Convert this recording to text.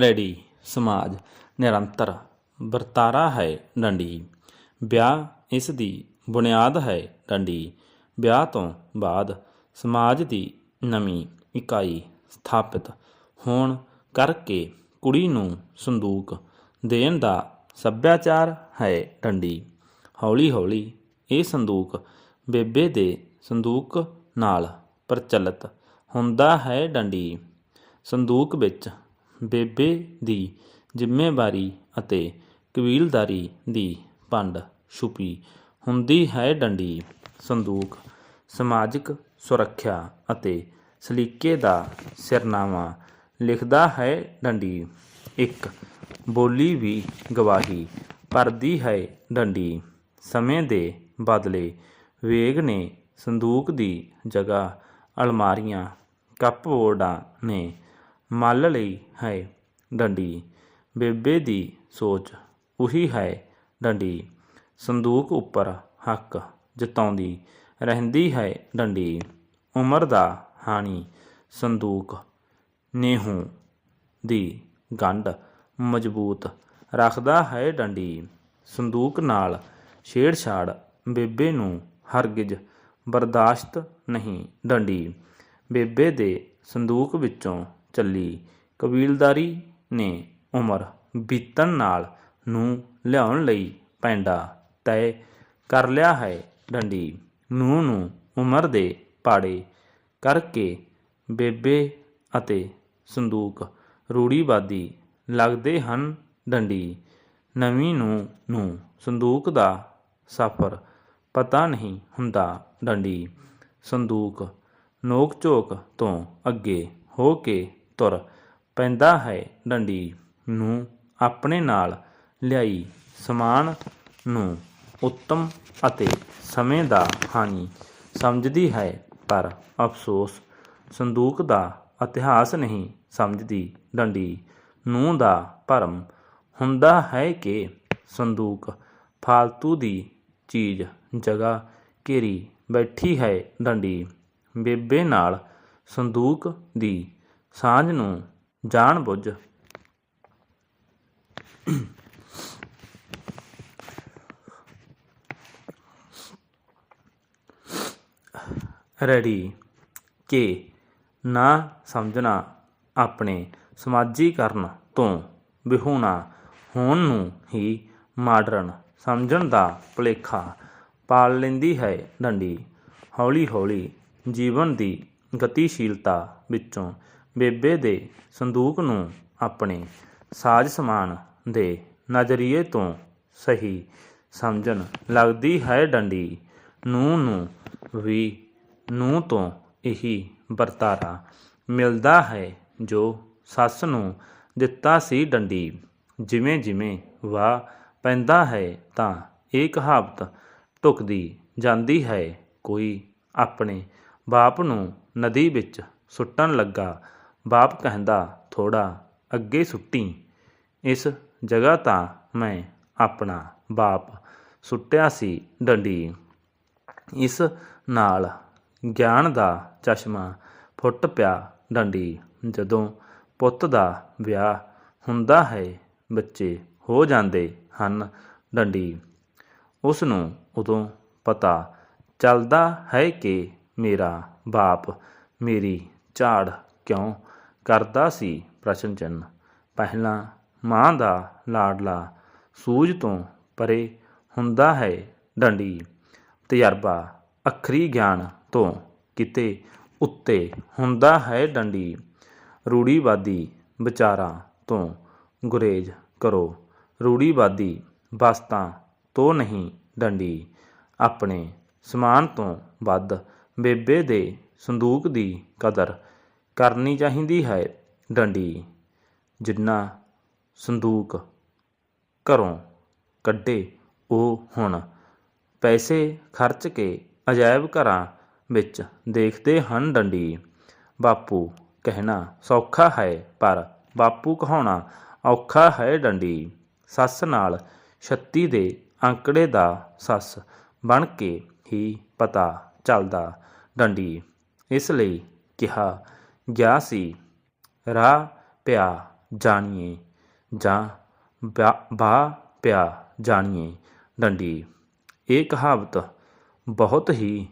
Ready. ਸਮਾਜ ਨਿਰੰਤਰ। ਵਰਤਾਰਾ ਹੈ ਡੰਡੀ। ਵਿਆਹ ਇਸ ਦੀ ਬੁਨਿਆਦ ਹੈ ਡੰਡੀ। ਵਿਆਹ ਤੋਂ ਬਾਅਦ ਸਮਾਜ ਦੀ ਨਵੀਂ ਇਕਾਈ ਸਥਾਪਿਤ ਹੋਣ ਕਰਕੇ ਕੁੜੀ ਨੂੰ ਸੰਦੂਕ ਦੇਣ ਦਾ ਸੱਭਿਆਚਾਰ ਹੈ ਡੰਡੀ। ਹੌਲੀ ਹੌਲੀ ਇਹ ਸੰਦੂਕ ਬੇਬੇ ਦੇ ਸੰਦੂਕ ਨਾਲ ਪ੍ਰਚਲਿਤ ਹੁੰਦਾ ਹੈ ਡੰਡੀ। ਸੰਦੂਕ ਵਿੱਚ ਬੇਬੇ ਦੀ ਜ਼ਿੰਮੇਵਾਰੀ ਅਤੇ ਕਬੀਲਦਾਰੀ ਦੀ ਪੰਡ ਛੁਪੀ ਹੁੰਦੀ ਹੈ ਡੰਡੀ, ਸੰਦੂਕ, ਸਮਾਜਿਕ ਸੁਰੱਖਿਆ ਅਤੇ ਸਲੀਕੇ ਦਾ ਸਿਰਨਾਮਾ ਲਿਖਦਾ ਹੈ ਡੰਡੀ। ਇੱਕ ਬੋਲੀ ਵੀ ਗਵਾਹੀ ਭਰਦੀ ਹੈ ਡੰਡੀ। ਸਮੇਂ ਦੇ ਬਦਲੇ ਵੇਗ ਨੇ ਸੰਦੂਕ ਦੀ ਜਗ੍ਹਾ ਅਲਮਾਰੀਆਂ, ਕੱਪਬੋਰਡਾਂ ਨੇ ਮੱਲ ਲਈ ਹੈ ਡੰਡੀ। ਬੇਬੇ ਦੀ ਸੋਚ ਉਹੀ ਹੈ ਡੰਡੀ। ਸੰਦੂਕ ਉੱਪਰ ਹੱਕ ਜਤਾਉਂਦੀ ਰਹਿੰਦੀ ਹੈ ਡੰਡੀ। ਉਮਰ ਦਾ ਹਾਣੀ ਸੰਦੂਕ ਨੇਹੂ ਦੀ ਗੰਢ ਮਜ਼ਬੂਤ ਰੱਖਦਾ ਹੈ ਡੰਡੀ। ਸੰਦੂਕ ਨਾਲ ਛੇੜਛਾੜ ਬੇਬੇ ਨੂੰ ਹਰਗਿਜ਼ ਬਰਦਾਸ਼ਤ ਨਹੀਂ ਡੰਡੀ। ਬੇਬੇ ਦੇ ਸੰਦੂਕ ਵਿੱਚੋਂ ਚੱਲੀ। ਕਬੀਲਦਾਰੀ ਨੇ ਉਮਰ ਬੀਤਣ ਨਾਲ ਨੂੰ ਲਿਆਉਣ ਲਈ ਪੈਂਡਾ ਤੈਅ ਕਰ ਲਿਆ ਹੈ ਡੰਡੀ। ਨੂੰ ਨੂੰ ਉਮਰ ਦੇ ਪਾੜੇ ਕਰਕੇ ਬੇਬੇ ਅਤੇ ਸੰਦੂਕ ਰੂੜੀਵਾਦੀ ਲੱਗਦੇ ਹਨ ਡੰਡੀ। ਨਵੀਂ ਨੂੰ ਨੂੰ ਸੰਦੂਕ ਦਾ ਸਫ਼ਰ ਪਤਾ ਨਹੀਂ ਹੁੰਦਾ ਡੰਡੀ। ਸੰਦੂਕ ਨੋਕ ਝੋਕ ਤੋਂ ਅੱਗੇ ਹੋ ਕੇ ਤੁਰ ਪੈਂਦਾ ਹੈ ਡੰਡੀ ਨੂੰ ਆਪਣੇ ਨਾਲ ਲਿਆਈ ਸਮਾਨ ਨੂੰ ਉੱਤਮ ਅਤੇ ਸਮੇਂ ਦਾ ਹਾਨੀ ਸਮਝਦੀ ਹੈ, ਪਰ ਅਫਸੋਸ ਸੰਦੂਕ ਦਾ ਇਤਿਹਾਸ ਨਹੀਂ ਸਮਝਦੀ ਡੰਡੀ ਨੂੰ ਦਾ ਭਰਮ ਹੁੰਦਾ ਹੈ ਕਿ ਸੰਦੂਕ ਫਾਲਤੂ ਦੀ ਚੀਜ਼ ਜਗ੍ਹਾ ਘੇਰੀ ਬੈਠੀ ਹੈ ਡੰਡੀ ਬੇਬੇ ਨਾਲ ਸੰਦੂਕ ਦੀ ਸਾਂਝ ਨੂੰ ਜਾਣ ਬੁੱਝ। ਰੈਡੀ ਕਿ ਨਾ ਸਮਝਣਾ ਆਪਣੇ ਸਮਾਜੀਕਰਨ ਤੋਂ ਵਿਹੂਣਾ ਹੋਣ ਨੂੰ ਹੀ ਮਾਡਰਨ ਸਮਝਣ ਦਾ ਭੁਲੇਖਾ ਪਾਲ ਲੈਂਦੀ ਹੈ ਡੰਡੀ। ਹੌਲੀ ਹੌਲੀ ਜੀਵਨ ਦੀ ਗਤੀਸ਼ੀਲਤਾ ਵਿੱਚੋਂ ਬੇਬੇ ਦੇ ਸੰਦੂਕ ਨੂੰ ਆਪਣੇ ਸਾਜ਼ ਸਮਾਨ ਦੇ ਨਜ਼ਰੀਏ ਤੋਂ ਸਹੀ ਸਮਝਣ ਲੱਗਦੀ ਹੈ ਡੰਡੀ। ਨੂੰ ਨੂੰ ਵੀ ਨੂੰ ਤੋਂ ਇਹੀ ਵਰਤਾਰਾ ਮਿਲਦਾ ਹੈ ਜੋ ਸੱਸ ਨੂੰ ਦਿੱਤਾ ਸੀ ਡੰਡੀ। ਜਿਵੇਂ ਜਿਵੇਂ ਵਾਹ ਪੈਂਦਾ ਹੈ ਤਾਂ ਇਹ ਕਹਾਵਤ ਢੁਕਦੀ ਜਾਂਦੀ ਹੈ। ਕੋਈ ਆਪਣੇ ਬਾਪ ਨੂੰ ਨਦੀ ਵਿੱਚ ਸੁੱਟਣ ਲੱਗਾ ਬਾਪ ਕਹਿੰਦਾ ਥੋੜਾ ਅੱਗੇ ਸੁੱਟੀ। ਇਸ ਜਗ੍ਹਾ ਤਾਂ ਮੈਂ ਆਪਣਾ ਬਾਪ ਸੁੱਟਿਆ ਸੀ ਡੰਡੀ। ਇਸ ਨਾਲ ਗਿਆਨ ਦਾ ਚਸ਼ਮਾ ਫੁੱਟ ਪਿਆ ਡੰਡੀ। ਜਦੋਂ ਪੁੱਤ ਦਾ ਵਿਆਹ ਹੁੰਦਾ ਹੈ, ਬੱਚੇ ਹੋ ਜਾਂਦੇ ਹਨ ਡੰਡੀ। ਉਸ ਨੂੰ ਉਦੋਂ ਪਤਾ ਚੱਲਦਾ ਹੈ ਕਿ ਮੇਰਾ ਬਾਪ ਮੇਰੀ ਝਾੜ ਕਿਉਂ ਕਰਦਾ ਸੀ ਪ੍ਰਸ਼ਨ ਚਿੰਨ੍ਹ। ਪਹਿਲਾਂ ਮਾਂ ਦਾ ਲਾਡਲਾ ਸੂਝ ਤੋਂ ਪਰੇ ਹੁੰਦਾ ਹੈ ਡੰਡੀ। ਤਜਰਬਾ ਅਖਰੀ ਗਿਆਨ ਤੋਂ ਕਿਤੇ ਉੱਤੇ ਹੁੰਦਾ ਹੈ ਡੰਡੀ। ਰੂੜੀਵਾਦੀ ਵਿਚਾਰਾਂ ਤੋਂ ਗੁਰੇਜ਼ ਕਰੋ। ਰੂੜੀਵਾਦੀ ਵਸਤਾਂ ਤੋਂ ਨਹੀਂ ਡੰਡੀ। ਆਪਣੇ ਸਮਾਨ ਤੋਂ ਵੱਧ ਬੇਬੇ ਦੇ ਸੰਦੂਕ ਦੀ ਕਦਰ ਕਰਨੀ ਚਾਹੀਦੀ ਹੈ ਡੰਡੀ, ਜਿੰਨਾ ਸੰਦੂਕ ਘਰੋਂ ਕੱਢੇ ਉਹ ਹੁਣ ਪੈਸੇ ਖਰਚ ਕੇ ਅਜਾਇਬ ਘਰਾਂ ਵਿੱਚ ਦੇਖਦੇ ਹਨ ਡੰਡੀ। ਬਾਪੂ ਕਹਿਣਾ ਸੌਖਾ ਹੈ, ਪਰ ਬਾਪੂ ਕਹਾਉਣਾ ਔਖਾ ਹੈ ਡੰਡੀ। ਸੱਸ ਨਾਲ 36 ਦੇ ਅੰਕੜੇ ਦਾ ਸੱਸ ਬਣ ਕੇ ਹੀ ਪਤਾ ਚੱਲਦਾ ਡੰਡੀ। ਇਸ ਲਈ ਕਿਹਾ ਗਿਆ ਸੀ। ਰਾਹ ਪਿਆ ਜਾਣੀਏ ਜਾਂ ਬਾ- ਬਾਹ ਪਿਆ ਜਾਣੀਏ। ਡੰਡੀ, ਇਹ ਕਹਾਵਤ ਬਹੁਤ ਹੀ